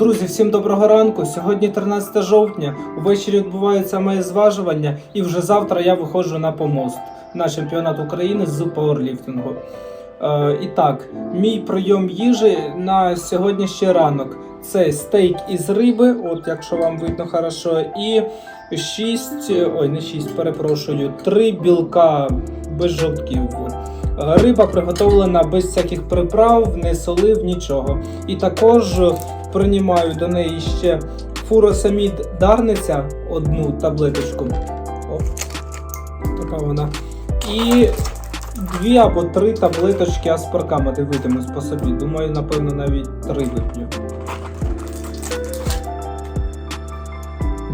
Друзі, всім доброго ранку. Сьогодні 13 жовтня. Увечері відбувається моє зважування, і вже завтра я виходжу на помост на чемпіонат України з пауерліфтингу. Е, і так, мій прийом їжі на сьогоднішній ранок це стейк із риби, от якщо вам видно хорошо, і 6, ой, не 6, перепрошую, 3 білка без жовтків. Риба приготовлена без всяких приправ, не солив, нічого. І також приймаю до неї ще фуросамід дарниця, одну таблеточку. О, така вона. І дві або три таблеточки аспаркама, дивитимусь по собі. Думаю, напевно, навіть три вип'ю.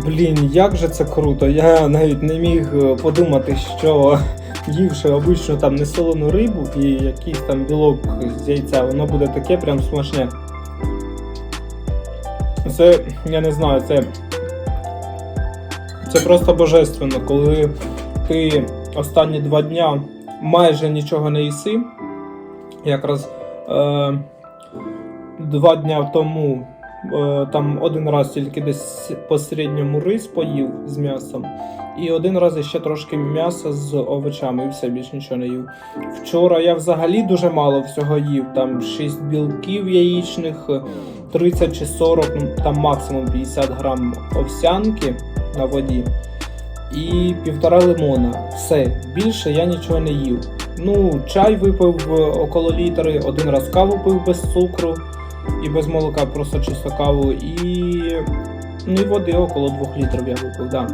Блін, як же це круто. Я навіть не міг е, подумати, що ївши обичну там несолену рибу і якийсь там білок з яйця, воно буде таке прям смачне. Це, я не знаю, це. Це просто божественно, коли ти останні два дня майже нічого не їси. Якраз е, два дня тому там один раз тільки десь по середньому рис поїв з м'ясом. І один раз ще трошки м'яса з овочами, і все більше нічого не їв. Вчора я взагалі дуже мало всього їв. Там 6 білків яєчних, 30 чи 40, ну там максимум 50 грам овсянки на воді. І півтора лимона. Все, більше я нічого не їв. Ну, чай випив е, около літри, один раз каву пив без цукру і без молока, просто чисто каву. І, ну, і води около 2 літрів я випив, да.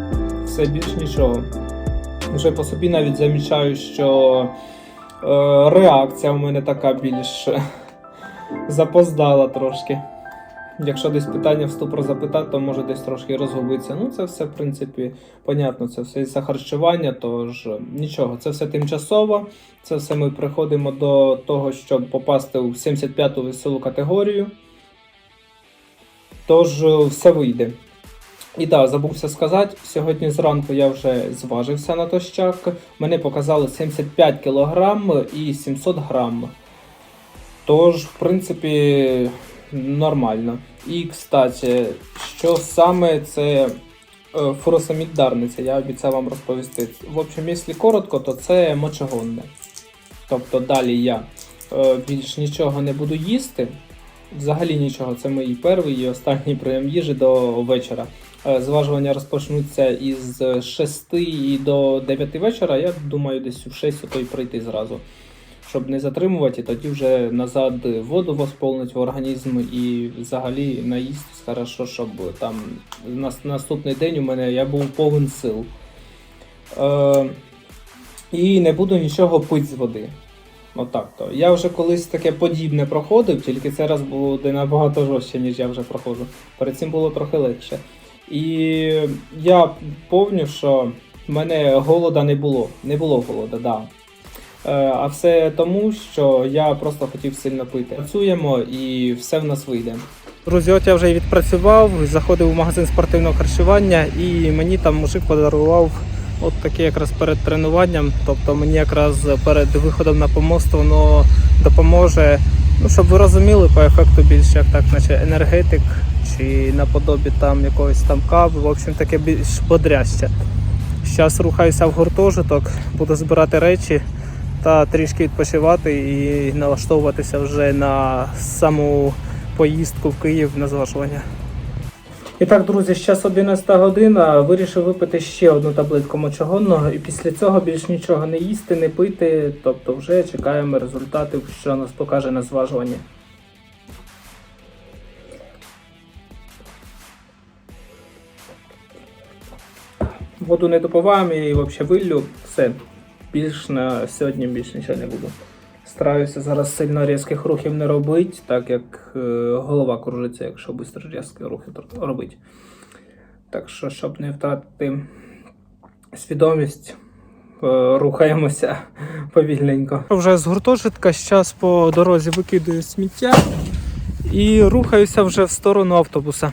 Все більш нічого. Вже по собі навіть замічаю, що е, реакція у мене така більш запоздала трошки. Якщо десь питання вступро запитати, то може десь трошки розгубиться. Ну, це все, в принципі, понятно, це все із-за харчування, тож е, нічого, це все тимчасово. Це все ми приходимо до того, щоб попасти у 75-ту веселу категорію. Тож е, все вийде. І так, забувся сказати, сьогодні зранку я вже зважився на тощак. Мене показали 75 кг і 700 грам. Тож, в принципі, нормально. І, кстати, що саме це е, фуросаміддарниця, я обіцяв вам розповісти. В общем, якщо коротко, то це мочегонне. Тобто далі я е, більш нічого не буду їсти. Взагалі нічого, це мій перший і останній прийом їжі до вечора. Е, Зважування розпочнуться із 6 до 9 вечора. Я думаю, десь у 6 то й прийти зразу. Щоб не затримувати, тоді вже назад воду восполнить в організм і взагалі наїстись хорошо, щоб там на наступний день у мене я був повен сил. Е, і не буду нічого пити з води. Отак то. Я вже колись таке подібне проходив, тільки це раз було набагато жорстче, ніж я вже проходжу. Перед цим було трохи легше. І я пам'ятаю, що в мене голода не було. Не було голода, да. Е, А все тому, що я просто хотів сильно пити. Працюємо і все в нас вийде. Друзі, от я вже відпрацював, заходив у магазин спортивного харчування і мені там мужик подарував от таке якраз перед тренуванням. Тобто мені якраз перед виходом на помост воно допоможе. Ну, щоб ви розуміли, по ефекту більш як так, наче енергетик чи наподобі там якогось там кави, в общем таке більш бодряще. Зараз рухаюся в гуртожиток, буду збирати речі та трішки відпочивати і налаштовуватися вже на саму поїздку в Київ на зважування. І так, друзі, зараз 11 година. Вирішив випити ще одну таблетку мочогонного і після цього більш нічого не їсти, не пити. Тобто вже чекаємо результатів, що нас покаже на зважуванні. Воду не допиваємо і взагалі виллю. Все. Більш на сьогодні більш нічого не буду. Стараюся зараз сильно різких рухів не робити, так як е, голова кружиться, якщо швидко різкі рухи робити. Так що, щоб не втратити свідомість, е, рухаємося повільненько. Вже з гуртожитка, зараз по дорозі викидаю сміття і рухаюся вже в сторону автобуса.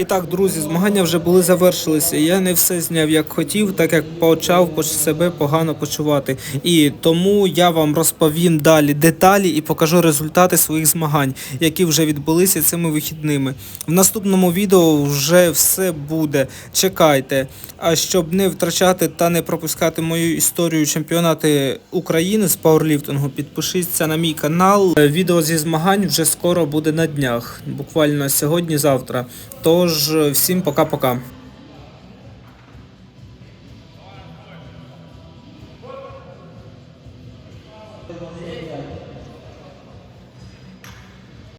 І так, друзі, змагання вже були завершилися. Я не все зняв як хотів, так як почав себе погано почувати. І тому я вам розповім далі деталі і покажу результати своїх змагань, які вже відбулися цими вихідними. В наступному відео вже все буде. Чекайте. А щоб не втрачати та не пропускати мою історію чемпіонати України з пауерліфтингу, підпишіться на мій канал. Відео зі змагань вже скоро буде на днях, буквально сьогодні-завтра. Тож е, всім пока-пока.